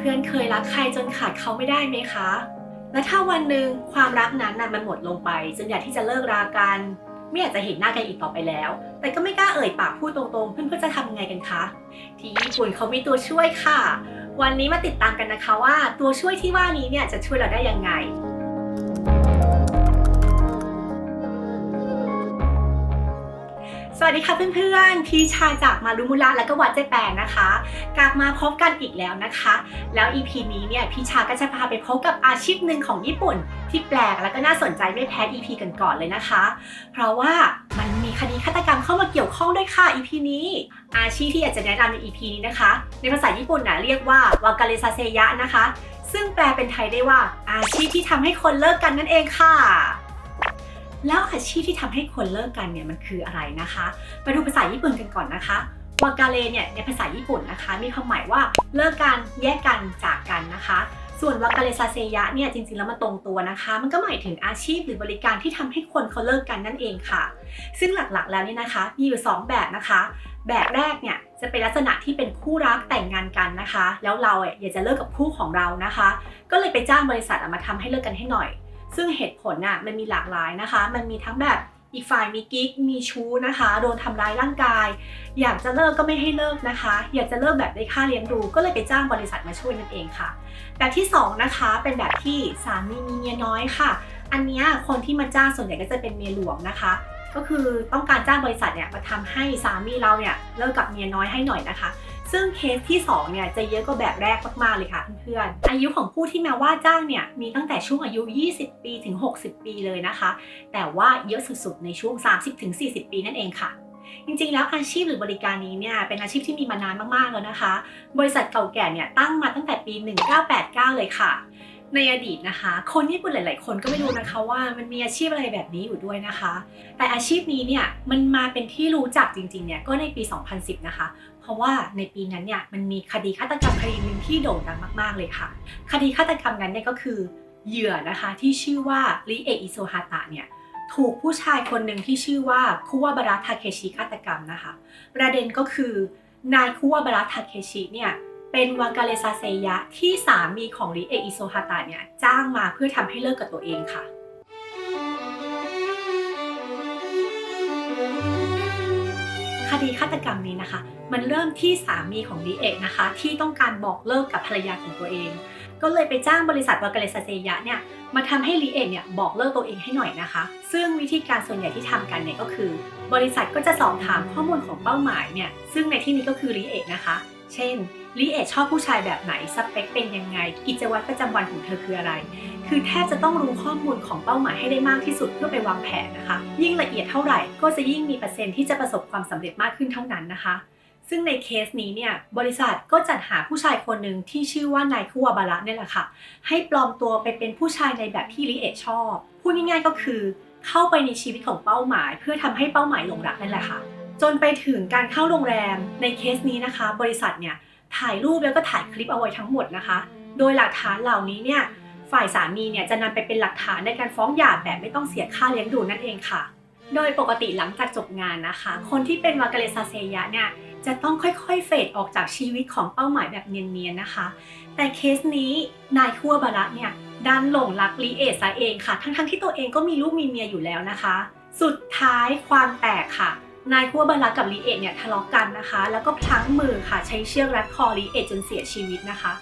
เพื่อนเคยรักใครจนขาดเขาไม่ได้ไหมคะ และถ้าวันหนึ่งความรักนั้นน่ะมันหมดลงไปจนอยากที่จะเลิกรากัน ไม่อยากจะเห็นหน้ากันอีกต่อไปแล้ว แต่ก็ไม่กล้าเอ่ยปากพูดตรงๆ เพื่อนๆจะทำยังไงกันคะ ที่ญี่ปุ่นเขามีตัวช่วยค่ะ วันนี้มาติดตามกันนะคะว่า ตัวช่วยที่ว่านี้เนี่ยจะช่วยเราได้ยังไง วัสดีค่ะเพื่อนๆ พี่ชายจากมารุมุระและก็วัดเจแปนนะคะ กลับมาพบกันอีกแล้วนะคะ แล้ว EP นี้เนี่ยพี่ชาก็จะพาไปพบกับอาชีพหนึ่งของญี่ปุ่น ที่แปลกและก็น่าสนใจไม่แพ้ EP กันก่อนเลยนะคะ เพราะว่ามันมีคดีฆาตกรรมเข้ามาเกี่ยวข้องด้วยค่ะ EP นี้ อาชีพที่อยากจะแนะนำใน EP นี้นะคะ ในภาษาญี่ปุ่นนะเรียกว่าวากาเลซาเซยะนะคะ ซึ่งแปลเป็นไทยได้ว่าอาชีพที่ทำให้คนเลิกกันนั่นเองค่ะ แล้วอาชีพที่ทำให้คนเลิกกันเนี่ยมันคืออะไรนะคะมาดูภาษาญี่ปุ่นกันก่อนนะคะวากาเลเนี่ยในภาษาญี่ปุ่นนะคะ มีความหมายว่าเลิกกันแยกกันจากกันนะคะ ส่วนวากาเลซาเซยะเนี่ยจริงๆแล้วมันตรงตัวนะคะ มันก็หมายถึงอาชีพหรือบริการที่ทำให้คนเขาเลิกกันนั่นเองค่ะ ซึ่งหลักๆแล้วเนี่ยนะคะ มีอยู่ 2 แบบนะคะ แบบแรกเนี่ยจะเป็นลักษณะที่เป็นคู่รักแต่งงานกันนะคะ แล้วเราเอ่ยอยากจะเลิกกับคู่ของเรานะคะ ก็เลยไปจ้างบริษัทอะมาทำให้เลิกกันให้หน่อย ซึ่งเหตุผลน่ะมันมีหลากหลายนะคะ มันมีทั้งแบบอีกฝ่ายมีกิ๊กมีชู้นะคะ โดนทำร้ายร่างกาย อยากจะเลิกก็ไม่ให้เลิกนะคะ อยากจะเลิกแบบได้ค่าเลี้ยงดู ก็เลยไปจ้างบริษัทมาช่วยนั่นเองค่ะ แบบที่สองนะคะเป็นแบบที่สามีมีเมียน้อยค่ะ อันนี้คนที่มาจ้างส่วนใหญ่ก็จะเป็นเมียหลวงนะคะ ก็คือต้องการจ้างบริษัทเนี่ยมาทำให้สามีเราเนี่ยเลิกกับเมียน้อยให้หน่อยนะคะ ซึ่งเคสที่2เนี่ยจะเยอะกว่าแบบแรกมากๆเลยค่ะเพื่อนๆ อายุของผู้ที่มาว่าจ้างเนี่ยมีตั้งแต่ช่วงอายุ 20 ปีถึง 60 ปีเลยนะคะ แต่ว่าเยอะสุดๆในช่วง 30ถึง40 ปีนั่นเองค่ะจริงๆ แล้วอาชีพหรือบริการนี้เนี่ยเป็นอาชีพที่มีมานานมากๆแล้วนะคะ บริษัทเก่าแก่เนี่ยตั้งมาตั้งแต่ปี 1989 เลยค่ะ ในอดีตนะคะ คนญี่ปุ่นหลาย ๆ คนก็ไม่รู้นะคะว่ามันมีอาชีพอะไรแบบนี้อยู่ด้วยนะคะ แต่อาชีพนี้เนี่ยมันมาเป็นที่รู้จักจริง ๆ เนี่ยก็ในปี 2010 นะคะ เพราะว่าในปีนั้นเนี่ยมันมีคดีฆาตกรรมคดีหนึ่งที่โด่งดังมาก ๆ เลยค่ะ คดีฆาตกรรมนั้นเนี่ยก็คือเหยื่อนะคะที่ชื่อว่าริเอะอิโซฮาตะเนี่ยถูกผู้ชายคนหนึ่งที่ชื่อว่าคุวาบาระทาเคชิฆาตกรรมนะคะ ประเด็นก็คือนายคุวาบาระทาเคชิเนี่ย เป็นวากาเลซาเซยะที่สามีของริเออิโซฮาตะเนี่ยจ้างมาเพื่อทำให้เลิกกับตัวเองค่ะคดีฆาตกรรมนี้นะคะ มันเริ่มที่สามีของลีเอกนะคะ ที่ต้องการบอกเลิกกับภรรยาของตัวเอง ก็เลยไปจ้างบริษัทวากาเลซาเซยะเนี่ยมาทำให้ลีเอกเนี่ยบอกเลิกตัวเองให้หน่อยนะคะ ซึ่งวิธีการส่วนใหญ่ที่ทำกันเนี่ยก็คือ บริษัทก็จะสอบถามข้อมูลของเป้าหมายเนี่ยซึ่งในที่นี้ก็คือลีเอกนะคะ เช่น ลีเอชอบผู้ชายแบบไหนสเปคเป็นยังไง กิจวัตรประจำวันของเธอคืออะไร คือแทบจะต้องรู้ข้อมูลของเป้าหมายให้ได้มากที่สุดเพื่อไปวางแผนนะคะ ยิ่งละเอียดเท่าไหร่ก็จะยิ่งมีเปอร์เซ็นต์ที่จะประสบความสำเร็จมากขึ้นเท่านั้นนะคะ ซึ่งในเคสนี้เนี่ยบริษัทก็จัดหาผู้ชายคนหนึ่งที่ชื่อว่านายคุวาบาระเนี่ยแหละค่ะ ให้ปลอมตัวไปเป็นผู้ชายในแบบที่ลิเอชอบพูดง่ายๆก็คือ เข้าไปในชีวิตของเป้าหมาย เพื่อทำให้เป้าหมายหลงรักนั่นแหละค่ะ จนไปถึงการเข้าโรงแรมในเคสนี้นะคะ บริษัทเนี่ย ถ่ายรูปแล้วก็ถ่ายคลิปเอาไว้ทั้งหมดนะคะ โดยหลักฐานเหล่านี้เนี่ยฝ่ายสามีเนี่ยจะนำไปเป็นหลักฐานในการฟ้องหย่าแบบไม่ต้องเสียค่าเลี้ยงดูนั่นเองค่ะ โดยปกติหลังจากจบงานนะคะ คนที่เป็นวากาเลซาเซยะเนี่ยจะต้องค่อยๆ เฟดออกจากชีวิตของเป้าหมายแบบเนียนๆนะคะ แต่เคสนี้นายคัวบาระเนี่ยดันหลงรักลีเอซะเองค่ะ ทั้งๆที่ตัวเองก็มีลูกมีเมียอยู่แล้วนะคะ สุดท้ายความแตกค่ะ นายคัวบาระกับลีเอทเนี่ยทะเลาะกันนะคะ แล้วก็พลั้งมือค่ะใช้เชือกรัดคอลีเอทจนเสียชีวิตนะคะ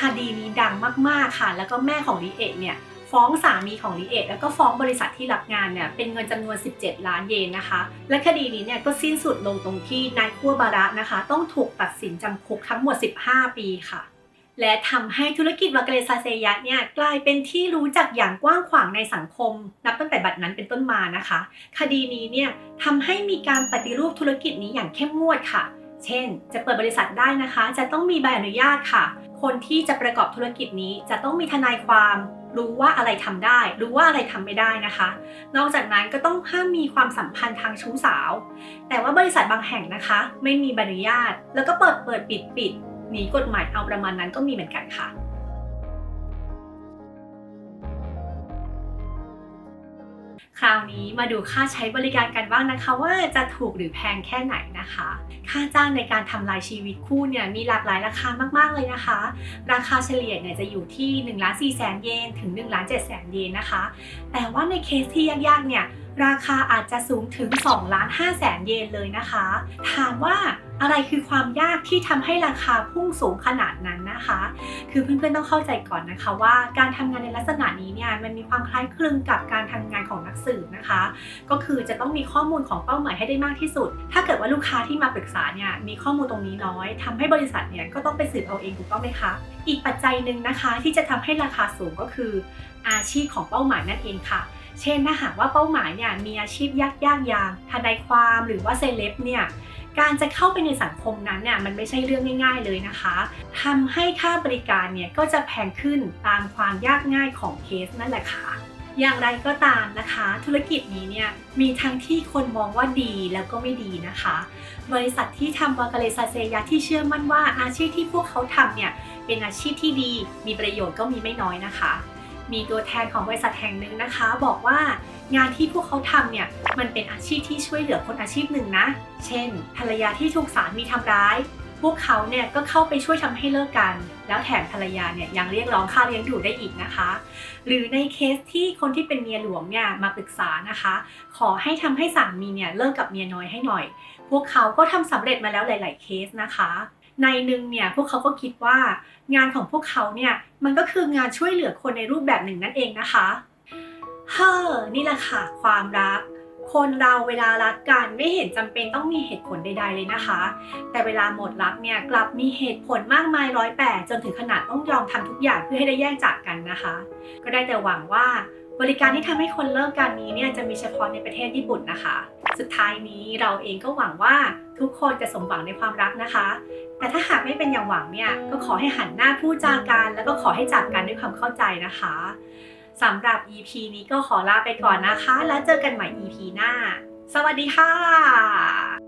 คดีนี้ดังมากๆค่ะ แล้วก็แม่ของลีเอะเนี่ยฟ้องสามีของลีเอะแล้วก็ฟ้องบริษัทที่รับงานเนี่ยเป็นเงินจำนวน 17 ล้านเยนนะคะ และคดีนี้เนี่ยก็สิ้นสุดลงตรงที่นายคัวบาระนะคะ ต้องถูกตัดสินจำคุกทั้งหมด 15 ปีค่ะ และทำให้ธุรกิจวากาเลซาเซยะเนี่ยกลายเป็นที่รู้จักอย่างกว้างขวางในสังคม นับตั้งแต่บัดนั้นเป็นต้นมานะคะ คดีนี้เนี่ยทำให้มีการปฏิรูปธุรกิจนี้อย่างเข้มงวดค่ะ เช่น จะเปิดบริษัทได้นะคะ จะต้องมีใบอนุญาตค่ะ คนที่จะประกอบธุรกิจนี้จะต้องมีทนายความรู้ว่าอะไรทำได้ รู้ว่าอะไรทำไม่ได้นะคะ นอกจากนั้นก็ต้องห้ามมีความสัมพันธ์ทางชู้สาว แต่ว่าบริษัทบางแห่งนะคะ ไม่มีใบอนุญาต แล้วก็เปิดเปิดปิดปิด หนีกฎหมายเอาประมาณนั้นก็มีเหมือนกันค่ะคราวนี้มาดูค่าใช้บริการกันบ้างนะคะว่าจะถูกหรือแพงแค่ไหนนะคะ ค่าจ้างในการทำลายชีวิตคู่เนี่ยมีหลากหลายราคามากๆเลยนะคะ ราคาเฉลี่ยเนี่ยจะอยู่ที่1ล้าน4แสนเยนถึง1ล้าน7แสนเยนนะคะ แต่ว่าในเคสที่ยากๆเนี่ย ราคาอาจจะสูงถึง2ล้าน5แสนเยนเลยนะคะ ถามว่าอะไรคือความยากที่ทำให้ราคาพุ่งสูงขนาดนั้นนะคะ คือเพื่อนๆต้องเข้าใจก่อนนะคะว่าการทำงานในลักษณะนี้เนี่ยมันมีความคล้ายคลึงกับการทำงานของนักสืบนะคะ ก็คือจะต้องมีข้อมูลของเป้าหมายให้ได้มากที่สุด ถ้าเกิดว่าลูกค้าที่มาปรึกษาเนี่ยมีข้อมูลตรงนี้น้อยทำให้บริษัทเนี่ยก็ต้องไปสืบเอาเองถูกต้องไหมคะ อีกปัจจัยหนึ่งนะคะที่จะทำให้ราคาสูงก็คืออาชีพของเป้าหมายนั่นเองค่ะ เช่นถ้าหากว่าเป้าหมายเนี่ยมีอาชีพยากยากๆอย่างทนายความหรือว่าเซเลบเนี่ยการจะเข้าไปในสังคมนั้นเนี่ยมันไม่ใช่เรื่องง่าย ๆเลยนะคะทำให้ค่าบริการเนี่ยก็จะแพงขึ้นตามความยากง่ายของเคสนั่นแหละค่ะ อย่างไรก็ตามนะคะ ธุรกิจนี้เนี่ยมีทั้งที่คนมองว่าดีแล้วก็ไม่ดีนะคะ บริษัทที่ทำวากาเลซาเซยะที่เชื่อมั่นว่าอาชีพที่พวกเขาทำเนี่ยเป็นอาชีพที่ดีมีประโยชน์ก็มีไม่น้อยนะคะ มีตัวแทนของบริษัทแห่งหนึ่งนะคะ บอกว่างานที่พวกเขาทำเนี่ยมันเป็นอาชีพที่ช่วยเหลือคนอาชีพหนึ่งนะ เช่น ภรรยาที่ถูกสามีทำร้าย พวกเขาเนี่ยก็เข้าไปช่วยทำให้เลิกกัน แล้วแถมภรรยาเนี่ยยังเรียกร้องค่าเลี้ยงดูได้อีกนะคะ หรือในเคสที่คนที่เป็นเมียหลวงเนี่ยมาปรึกษานะคะ ขอให้ทำให้สามีเนี่ยเลิกกับเมียน้อยให้หน่อย พวกเขาก็ทำสำเร็จมาแล้วหลาย ๆ เคสนะคะ ในหนึ่งเนี่ยพวกเขาก็คิดว่างานของพวกเขาเนี่ยมันก็คืองานช่วยเหลือคนในรูปแบบหนึ่งนั่นเองนะคะเฮ้อนี่แหละค่ะความรัก คนเราเวลารักกันไม่เห็นจำเป็นต้องมีเหตุผลใด ๆ เลยนะคะ แต่เวลาหมดรักเนี่ยกลับมีเหตุผลมากมายร้อยแปดจนถึงขนาดต้องยอมทำทุกอย่างเพื่อให้ได้แยกจากกันนะคะ ก็ได้แต่หวังว่าบริการที่ทำให้คนเลิกกันนี้เนี่ยจะมีเฉพาะในประเทศญี่ปุ่นนะคะ สุดท้ายนี้เราเองก็หวังว่าทุกคนจะสมหวังในความรักนะคะ แต่ถ้าหากไม่เป็นอย่างหวังเนี่ยก็ขอให้หันหน้าพูดจากัน แล้วก็ขอให้จากกันด้วยความเข้าใจนะคะสำหรับ EP นี้ก็ขอลาไปก่อนนะคะ แล้วเจอกันใหม่ EP หน้า สวัสดีค่ะ